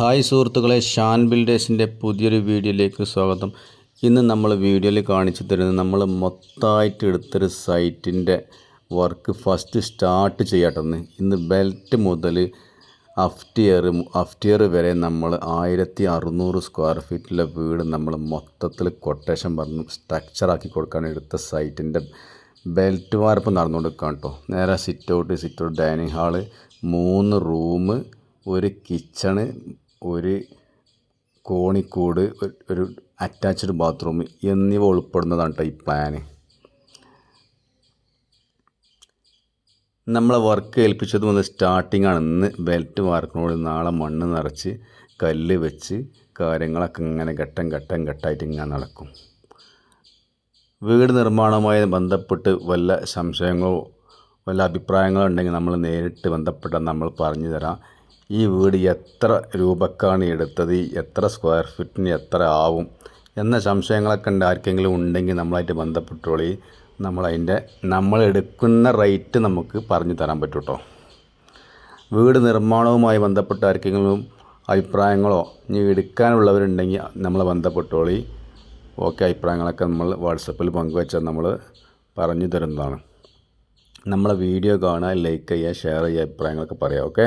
Hi സുഹൃത്തുക്കളെ ഷാൻ ബിൽഡേഴ്സിന്റെ പുതിയൊരു വീഡിയോയിലേക്ക് സ്വാഗതം. ഇന്ന് നമ്മൾ വീഡിയോയിൽ കാണിച്ചു തരുന്നത് നമ്മൾ മൊത്തമായിട്ട് എടുത്തൊരു സൈറ്റിന്റെ വർക്ക് ഫസ്റ്റ് സ്റ്റാർട്ട് ചെയ്യട്ടെന്ന് ഇന്ന്. ബെൽറ്റ് മുതൽ അഫ്റ്റിയർ അഫ്റ്റിയർ വരെ നമ്മൾ ആയിരത്തി അറുന്നൂറ് സ്ക്വയർ ഫീറ്റിലെ വീട് നമ്മൾ മൊത്തത്തിൽ കൊട്ടേഷൻ പറഞ്ഞു സ്ട്രക്ചറാക്കി കൊടുക്കാൻ എടുത്ത സൈറ്റിന്റെ ബെൽറ്റ് വാർപ്പ് നടന്നുകൊണ്ടിരിക്കുകയാണ് കേട്ടോ. നേരെ sit out sit out dining hall മൂന്ന് റൂം ഒരു കിച്ചണ് ഒരു കോണിക്കൂട് ഒരു- അറ്റാച്ച്ഡ് ബാത്റൂം എന്നിവ ഉൾപ്പെടുന്നതാണ് ഈ പ്ലാന് നമ്മളെ വർക്ക് ഏൽപ്പിച്ചത് മുതൽ സ്റ്റാർട്ടിംഗ് ആണ്. ഇന്ന് ബെൽറ്റ് വാർക്കിനോട് നാളെ മണ്ണ് നിറച്ച് കല്ല് വെച്ച് കാര്യങ്ങളൊക്കെ ഇങ്ങനെ ഘട്ടം ഘട്ടം ഘട്ടമായിട്ട് ഇങ്ങനെ നടക്കും. വീട് നിർമ്മാണവുമായി ബന്ധപ്പെട്ട് വല്ല സംശയങ്ങളോ വല്ല അഭിപ്രായങ്ങളോ ഉണ്ടെങ്കിൽ നമ്മൾ നേരിട്ട് ബന്ധപ്പെട്ടാൽ നമ്മൾ പറഞ്ഞു തരാം. ഈ വീട് എത്ര രൂപക്കാണ് എടുത്തത്? എത്ര സ്ക്വയർ ഫീറ്റിന് എത്ര ആവും? എന്ന സംശയങ്ങളൊക്കെ ഉണ്ട്. ആർക്കെങ്കിലും ഉണ്ടെങ്കിൽ നമ്മളായിട്ട് ബന്ധപ്പെട്ടോളി നമ്മളതിന്റെ നമ്മൾ എടുക്കുന്ന റേറ്റ് നമുക്ക് പറഞ്ഞു തരാൻ പറ്റൂട്ടോ വീട് നിർമ്മാണവുമായി ബന്ധപ്പെട്ട ആർക്കെങ്കിലും അഭിപ്രായങ്ങളോ ഇനി എടുക്കാനുള്ളവരുണ്ടെങ്കിൽ നമ്മളെ ബന്ധപ്പെട്ടോളി ഓക്കെ അഭിപ്രായങ്ങളൊക്കെ നമ്മൾ വാട്സപ്പിൽ പങ്കുവച്ചാൽ നമ്മൾ പറഞ്ഞു തരുന്നതാണ്. നമ്മളെ വീഡിയോ കാണുക ലൈക്ക് ചെയ്യുക ഷെയർ ചെയ്യുക അഭിപ്രായങ്ങളൊക്കെ പറയാം ഓക്കെ?